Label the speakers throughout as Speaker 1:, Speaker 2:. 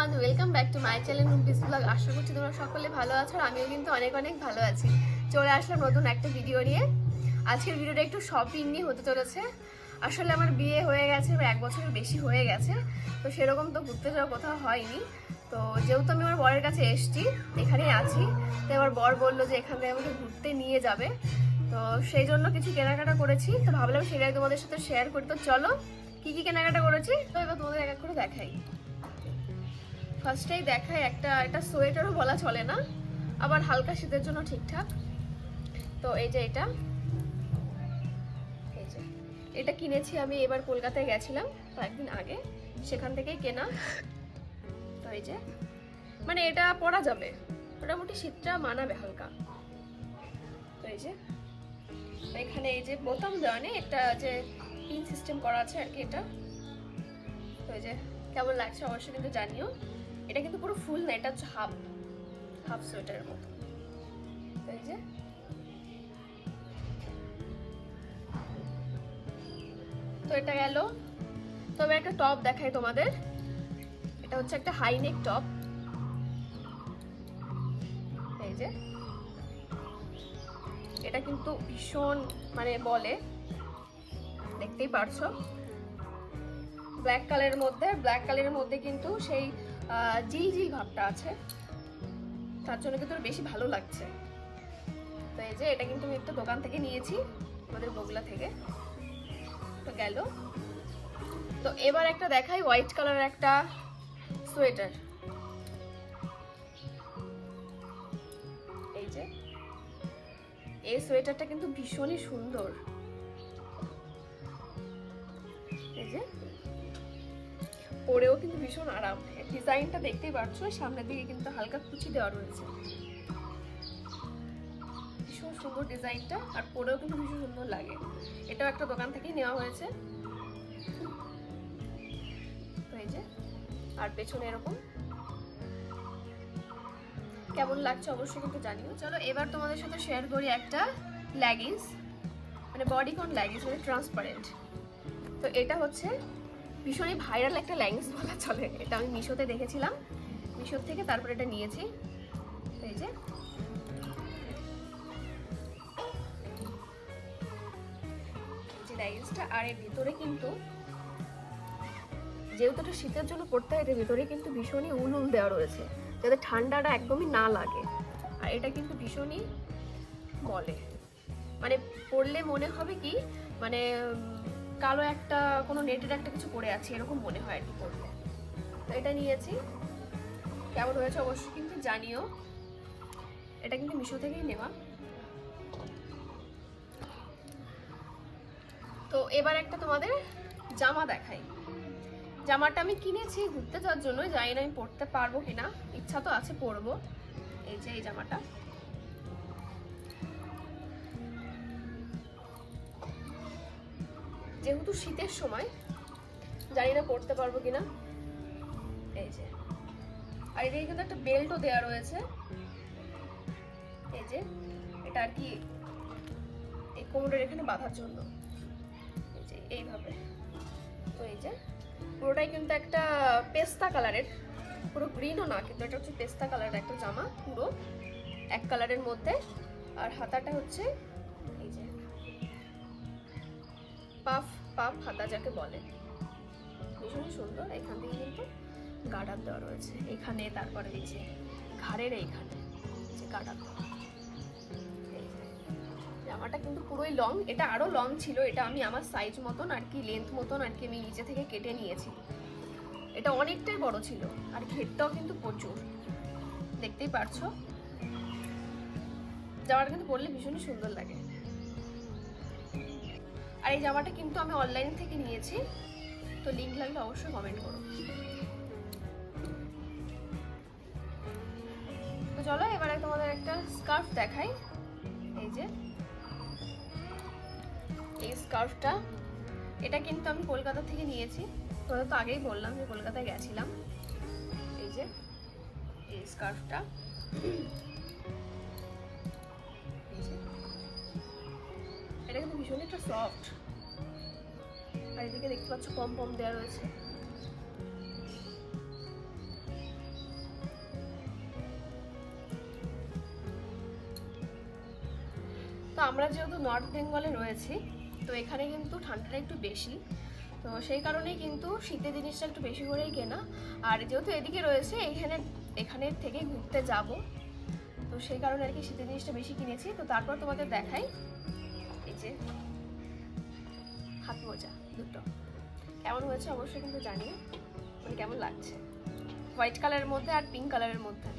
Speaker 1: Everyone welcome back to my channel Rumpi's blog আশা করছি তোমরা সকলে ভালো আছো আর আমিও কিন্তু অনেক অনেক ভালো আছি। চলে আসলাম নতুন একটা ভিডিও নিয়ে। আজকের ভিডিওটা একটু শপিং নিয়ে হতে চলেছে। আসলে আমার বিয়ে হয়ে গেছে এক বছরের বেশি হয়ে গেছে। তো সেরকম তো ঘুরতে যাওয়া কোথাও হয়নি। তো যেহেতু আমি আমার বরের কাছে এসেছি, এখানেই আছি। তো এবার বর বলল যে এখান থেকে আমাকে ঘুরতে নিয়ে যাবে। তো সেই জন্য কিছু কেনাকাটা করেছি। তো ভাবলাম সেটাই তোমাদের সাথে শেয়ার করি। তো চলো, কি কি কেনাকাটা করেছি? তো এবার তোমাদের এক এক করে দেখাই। ফার্স্টেই দেখায় একটা একটা সোয়েটারও বলা চলে না, আবার হালকা শীতের জন্য ঠিকঠাক। তো এই যে এটা, এই যে। এটা কিনেছি আমি, এবার কলকাতায় গেছিলাম কয়েকদিন আগে, সেখান থেকেই কেনা। তো এই যে মানে এটা পরা যাবে, মোটামুটি শীতটা মানাবে হালকা। তো এই যে, এখানে এই যে বোতাম দেওয়া নেই, একটা যে পিন সিস্টেম করা আছে আর কি এটা। তো এই যে, কেমন লাগছে অবশ্যই কিন্তু জানিও। এটা কিন্তু পুরো ফুল না এটা হচ্ছে হাফ হাফ সোয়েটারের মতো। এই যে। তো এটা গেল। তবে একটা টপ দেখাই তোমাদের। এটা হচ্ছে একটা হাই নেক টপ এই যে। এটা কিন্তু ভীষণ মানে বলে। দেখতেই পারছ। ব্ল্যাক কালারের মধ্যে ব্ল্যাক কালারের মধ্যে কিন্তু সেই জিল জিল ভাবটা আছে, তার জন্য কিন্তু বেশি ভালো লাগছে। তো এই যে এটা কিন্তু আমি একটা দোকান থেকে নিয়েছি, আমাদের বগুলা থেকে। তো গেল। তো এবার একটা দেখাই হোয়াইট কালারের একটা সোয়েটার এই যে, এই সোয়েটারটা কিন্তু ভীষণই সুন্দর। এই যে পরেও কিন্তু ভীষণ আরাম। ডিজাইনটা দেখতেই পাচ্ছ সামনের দিকে কিন্তু হালকা কুচি দেওয়া রয়েছে। ভীষণ সুন্দর ডিজাইনটা, আর পরেও কিন্তু ভীষণ সুন্দর লাগে। এটাও একটা দোকান থেকেই নেওয়া হয়েছে। আর পেছনে এরকম। কেমন লাগছে অবশ্যই কিন্তু জানিও। চলো, এবার তোমাদের সাথে শেয়ার করি একটা লেগিংস মানে বডিকন লেগিংস মানে ট্রান্সপারেন্ট তো এটা হচ্ছে ভীষণই ভাইরাল একটা লেগিংস বলা চলে। এটা আমি মিশোতে দেখেছিলাম। মিশোর থেকে তারপর এটা নিয়েছি। এই যে। এই আর এর ভিতরে কিন্তু যেহেতু এটা শীতের জন্য পড়তে হয় এটার ভিতরে কিন্তু ভীষণই উল উল দেওয়া রয়েছে, যাতে ঠান্ডাটা একদমই না লাগে। আর এটা কিন্তু ভীষণই বলে মানে পড়লে মনে হবে কি মানে কালো একটা, কোনো নেটের একটা কিছু পরে আছে, এরকম মনে হয় আর কি পড়লে। তো এটা নিয়েছি। কেমন হয়েছে অবশ্যই কিন্তু জানিও। এটা কিন্তু মিশো থেকেই নেওয়া। তো এবার একটা তোমাদের জামা দেখাই। জামাটা আমি কিনেছি ঘুরতে যাওয়ার জন্য, জানি না আমি পরতে পারব কিনা। ইচ্ছা তো আছে পরবো। এই যে এই জামাটা। যেহেতু শীতের সময়, জানি না পরতে পারব কিনা। এই যে। আর এদিকে কিন্তু একটা বেল্টও দেওয়া রয়েছে। এই যে, এটা আর কি এই কোমরের এখানে বাঁধার জন্য। এই যে, এইভাবে। তো এই যে, পুরোটাই কিন্তু একটা পেস্তা কালারের। পুরো গ্রিনও না, কিন্তু এটা হচ্ছে পেস্তা কালারের একটা জামা, পুরো। এক কালারের মধ্যে। আর হাতাটা হচ্ছে, এই যে পাফ পাফ হাতা যাকে বলে। ভীষণই সুন্দর, এখান থেকে কিন্তু গার্ডার দেওয়া রয়েছে। এখানে তারপরে দিচ্ছে ঘাড়ের এইখানে, যে গার্ডার দেওয়া জামাটা কিন্তু পুরোই লং এটা আরও লং ছিল, এটা আমি আমার সাইজ মতন আর কি লেন্থ মতন আর কি আমি নিচে থেকে কেটে নিয়েছি। এটা অনেকটাই বড় ছিল, আর ঘেরটাও কিন্তু প্রচুর। দেখতেই পারছ? জামাটা কিন্তু পরলে ভীষণই সুন্দর লাগে। আর এই জামাটা কিন্তু আমি অনলাইন থেকে নিয়েছি। তো লিঙ্ক লাগলে অবশ্যই কমেন্ট করো। তো চলো, এবারে তোমাদের একটা স্কার্ফ দেখাই। এই যে, এই স্কার্ফটা এটা কিন্তু আমি কলকাতা থেকে নিয়েছি। তোরা তো আগেই বললাম যে কলকাতায় গেছিলাম। এই যে, এই স্কার্ফটা এটা কিন্তু ভীষণই একটা সফট আর এদিকে দেখতে পাচ্ছ কম কম দেওয়া রয়েছে। তো আমরা যেহেতু নর্থ বেঙ্গলে রয়েছি, তো এখানে কিন্তু ঠান্ডাটা একটু বেশি। তো সেই কারণেই কিন্তু শীতের জিনিসটা একটু বেশি করেই কেনা। আর যেহেতু এদিকে রয়েছে, এখানে এখানের থেকে ঘুরতে যাব। তো সেই কারণে আর কি শীতের জিনিসটা বেশি কিনেছি। তো তারপর তোমাদের দেখাই যে হাত মোজা দুটো। কেমন হয়েছে অবশ্যই কিন্তু জানিও মানে কেমন লাগছে। হোয়াইট কালারের মধ্যে আর পিঙ্ক কালারের মধ্যে।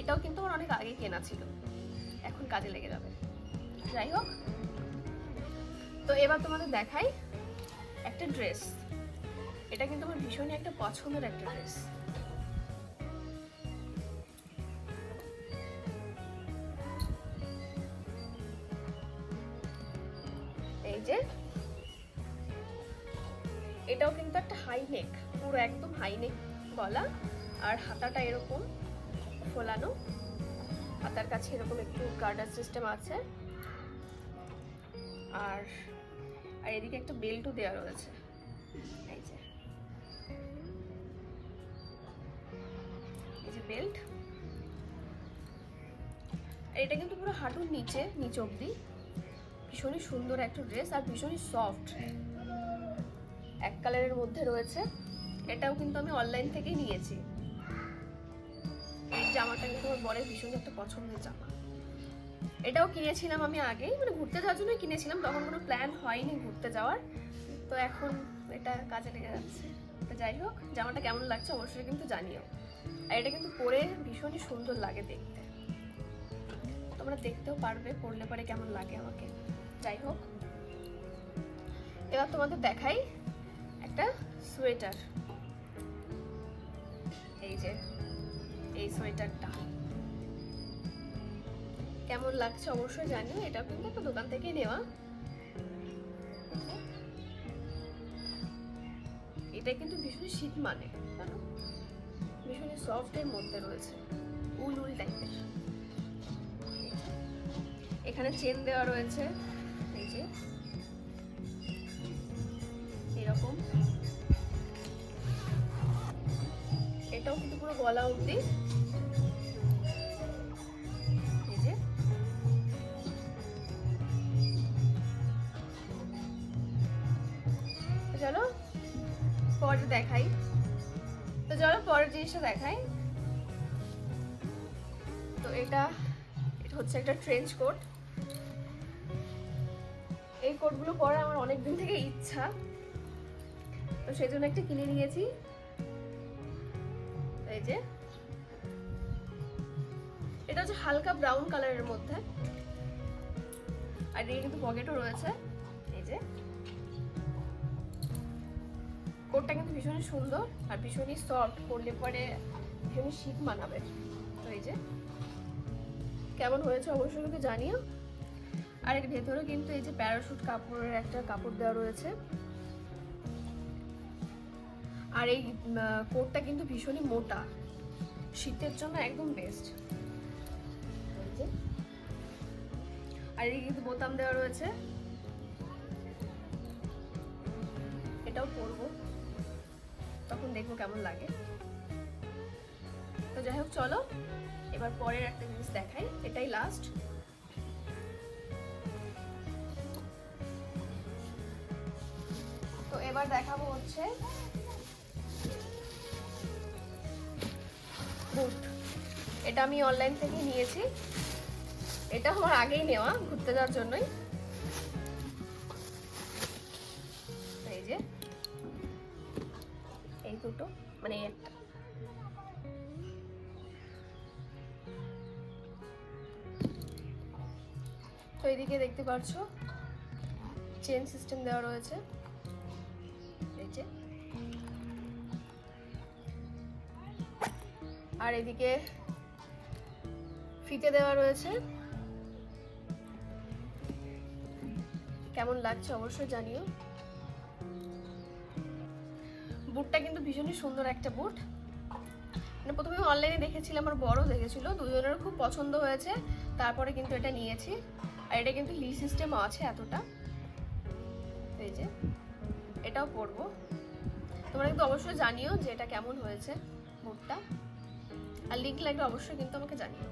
Speaker 1: এটাও কিন্তু আমার অনেক আগে কেনা ছিল। এখন কাজে লেগে যাবে। যাই হোক, তো এবার তোমাদের দেখাই একটা ড্রেস এটা কিন্তু আমার ভীষণই একটা পছন্দের একটা ড্রেস যে এটাও কিন্তু একটা হাই নেক পুরো একদম হাই নেক গলা, আর হাতাটা এরকম ফোলানো। হাতার কাছে এরকম একটু গার্ডার সিস্টেম আছে। আর আর এদিকে একটা বেল্টও দেওয়া রয়েছে। এই যে। এই যে বেল্ট এটা কিন্তু পুরো হাঁটুর নিচে, নিচ অবধি। ভীষণই সুন্দর একটা ড্রেস আর ভীষণই সফট এক কালারের মধ্যে রয়েছে। এটাও কিন্তু আমি অনলাইন থেকেই নিয়েছি। এই জামাটা কিন্তু আমার বরের ভীষণ একটা পছন্দের জামা। এটাও কিনেছিলাম আমি আগেই মানে ঘুরতে যাওয়ার জন্যই কিনেছিলাম, তখন কোনো প্ল্যান হয়নি ঘুরতে যাওয়ার। তো এখন এটা কাজে লেগে যাচ্ছে। তো যাই হোক, জামাটা কেমন লাগছে অবশ্যই কিন্তু জানিও। আর এটা কিন্তু পরে ভীষণই সুন্দর লাগে দেখতে। তোমরা দেখতেও পারবে, পরলে পরে কেমন লাগে আমাকে। যাই হোক। এবার তোমাদের দেখাই একটা সোয়েটার। এই যে, এই সোয়েটারটা। কেমন লাগছে অবশ্যই জানিও, এটা কিন্তু একটা দোকান থেকে নেওয়া। এটা কিন্তু ভীষণ শীত মানে জানো? ভীষণই সফটের মধ্যে রয়েছে, উল উল টাইপের এখানে চেন দেওয়া রয়েছে। যে এরকম। এটাও কিন্তু পুরো গলা অবধি। পরে দেখাই। তো চলো, পরের জিনিসটা দেখাই। তো এটা এটা হচ্ছে একটা ট্রেঞ্চ কোট এই কোটগুলো পরে আমার অনেক দিন থেকে ইচ্ছা। তো সেই জন্য একটা কিনে নিয়েছি। এই যে। এটা হচ্ছে হালকা ব্রাউন কালারের মধ্যে। আর এদিকে কিন্তু পকেটও রয়েছে। এই যে। কোটটা কিন্তু ভীষণই সুন্দর আর ভীষণই সফট করলে পরে ভীষণই শীত মানাবে। তো এই যে। কেমন হয়েছে অবশ্যই কিন্তু জানিও। আর এর ভেতরেও কিন্তু এই যে প্যারাশুট কাপড়ের একটা কাপড় দেওয়া রয়েছে। আর এই কোটটা কিন্তু ভীষণই মোটা। শীতের জন্য একদম বেস্ট আর এই কিন্তু বোতাম দেওয়া রয়েছে। এটাও পরবো। তখন দেখব কেমন লাগে। তো যাই হোক, চলো। এবার পরের একটা জিনিস দেখাই। এটাই লাস্ট তো এবার দেখাবো হচ্ছে এটা আমি অনলাইন থেকে নিয়েছি। এটা আমার আগেই নেওয়া ঘুরতে যাওয়ার জন্যই। এই যে। এই দুটো মানে একটা। তো এইদিকে দেখতে পাচ্ছ, চেন সিস্টেম দেওয়া রয়েছে। যে আর এদিকে ফিতে দেওয়া রয়েছে। কেমন লাগছে অবশ্যই জানিও। বুটটা কিন্তু ভীষণই সুন্দর একটা বুট। মানে প্রথমে অনলাইনে দেখেছিলাম, আমার বড় দেখেছিল দুজনের খুব পছন্দ হয়েছে। তারপরে কিন্তু এটা নিয়েছি। আর এটা কিন্তু হিল সিস্টেম আছে এতটা। এটাও পরবো তোমরা কিন্তু অবশ্যই জানিও যে এটা কেমন হয়েছে বুটটা আর লিঙ্ক লাগলে অবশ্যই কিন্তু আমাকে জানিও।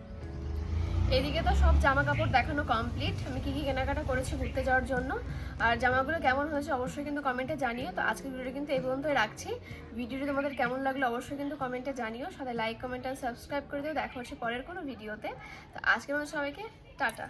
Speaker 1: এদিকে তো সব জামা কাপড় দেখানো কমপ্লিট আমি কি কি কেনাকাটা করেছি ঘুরতে যাওয়ার জন্য। আর জামাগুলো কেমন হয়েছে অবশ্যই কিন্তু কমেন্টে জানিও। তো আজকের ভিডিওটা কিন্তু এই পর্যন্তই রাখছি। ভিডিওটি তোমাদের কেমন লাগল অবশ্যই কিন্তু কমেন্টে জানিও। সাথে লাইক কমেন্ট আর সাবস্ক্রাইব করে দিও। দেখা হচ্ছে পরের কোনো ভিডিওতে তো আজকের মতো সবাইকে, টাটা।